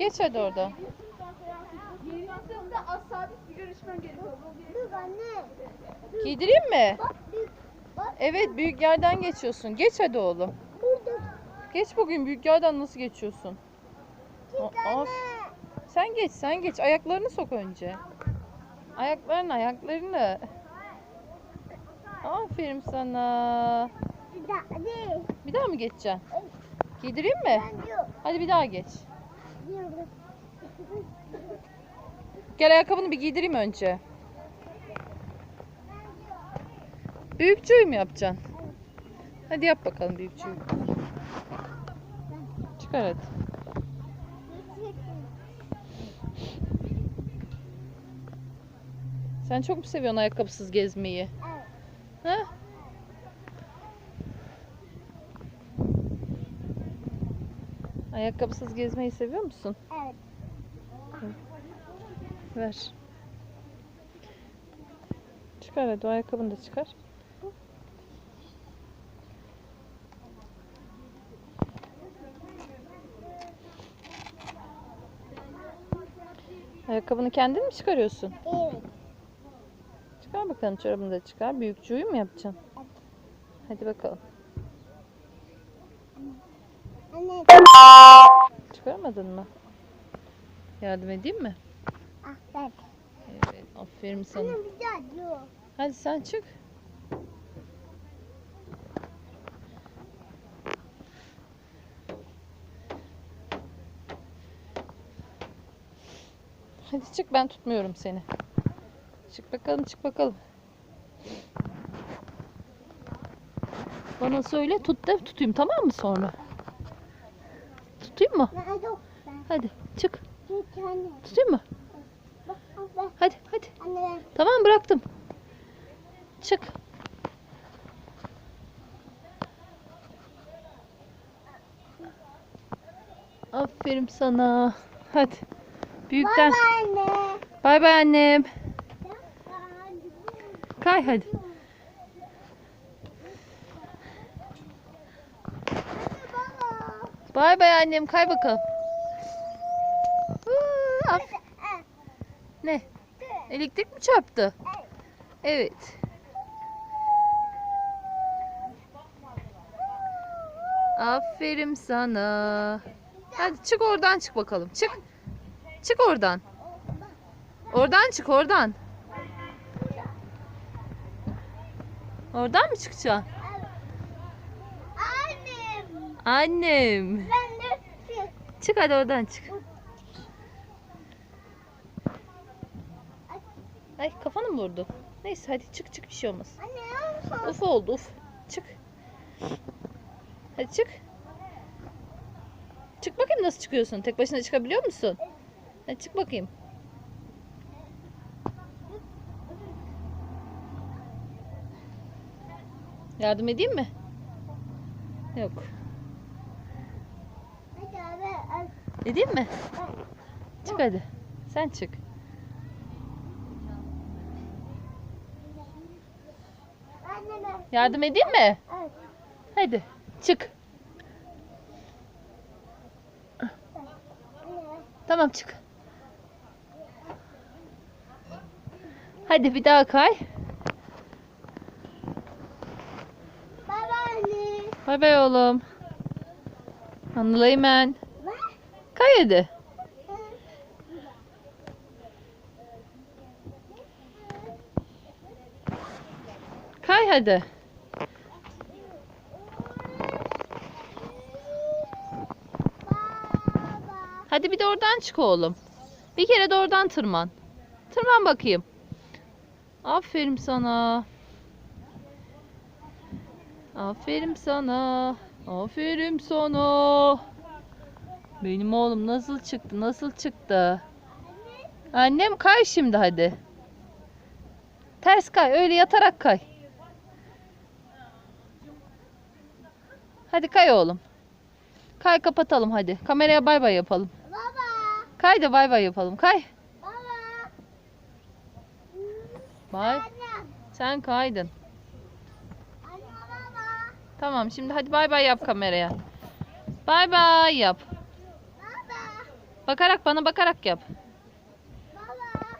Geç hadi orada. Az sabit bir görüşmen gerekiyor. Dur anne. Giydireyim mi? Bak bir. Bak Evet büyük yerden geçiyorsun. Geç hadi oğlum. burada. Geç bugün büyük yerden nasıl geçiyorsun? Of. Sen geç sen geç. Ayaklarını sok önce. Ayaklarını ayaklarını. Aferin sana. Bir daha hadi. Bir daha mı geçeceksin? Giydireyim mi? Hadi bir daha geç. Gel ayakkabını bir giydireyim önce. Büyükçüyü mü yapacaksın? Hadi yap bakalım büyükçüyü. Çıkar hadi. Sen çok mu seviyorsun ayakkabısız gezmeyi? Evet. Ha? Ayakkabısız gezmeyi seviyor musun? Evet. Ver. Çıkar hadi o ayakkabını da çıkar. Ayakkabını kendin mi çıkarıyorsun? Evet. Çıkar bakalım çorabını da çıkar. Büyükçüyü mü yapacaksın? Evet. Hadi bakalım. Anne. Çıkaramadın mı? Yardım edeyim mi? Ben. Evet, aferin sana. Anne bir daha diyor. Hadi sen çık. Hadi çık ben tutmuyorum seni. Çık bakalım çık bakalım. Bana söyle tut da tutayım tamam mı sonra? Tutayım mı? Hadi çık. Tutayım mı? Hadi hadi. Tamam bıraktım. Çık. Aferin sana. Hadi. Büyükten. Baba anne. Bay bay annem. Kay hadi. Baba. Bay bay annem. Kay bakalım. Ah, Ne? Elektrik mi çarptı? Evet. Aferin sana. Hadi çık oradan çık bakalım. Çık. Çık oradan. Oradan çık oradan. Oradan mı çıkacaksın? Annem. Ben de Çık hadi oradan çık. Ay kafanı mı vurdu? Neyse hadi çık çık bir şey olmaz. Anne. Uf oldu uf. Çık. Hadi çık. Çık bakayım nasıl çıkıyorsun. Tek başına çıkabiliyor musun? Hadi çık bakayım. Yardım edeyim mi? Yok. Edeyim mi? Çık hadi. Sen çık. Ben. Yardım edeyim mi? Evet. Hadi. Çık. Ben. Tamam çık. Hadi bir daha kay. Baba anne. Bay bay oğlum. Anılayım Bak. Kay hadi. Kay hadi. Hadi bir de oradan çık oğlum. Bir kere de oradan tırman. Tırman bakayım. Aferin sana. Aferin sana. Aferin sana. Benim oğlum nasıl çıktı? Nasıl çıktı? Annem kay şimdi hadi. Ters kay. Öyle yatarak kay. Hadi kay oğlum. Kay kapatalım hadi. Kameraya bay bay yapalım. Baba. Kay da bay bay yapalım. Kay. Baba. Bay. Sen kaydın. Anne. Tamam şimdi hadi bay bay yap kameraya. Bay bay yap. Bakarak bana bakarak yap.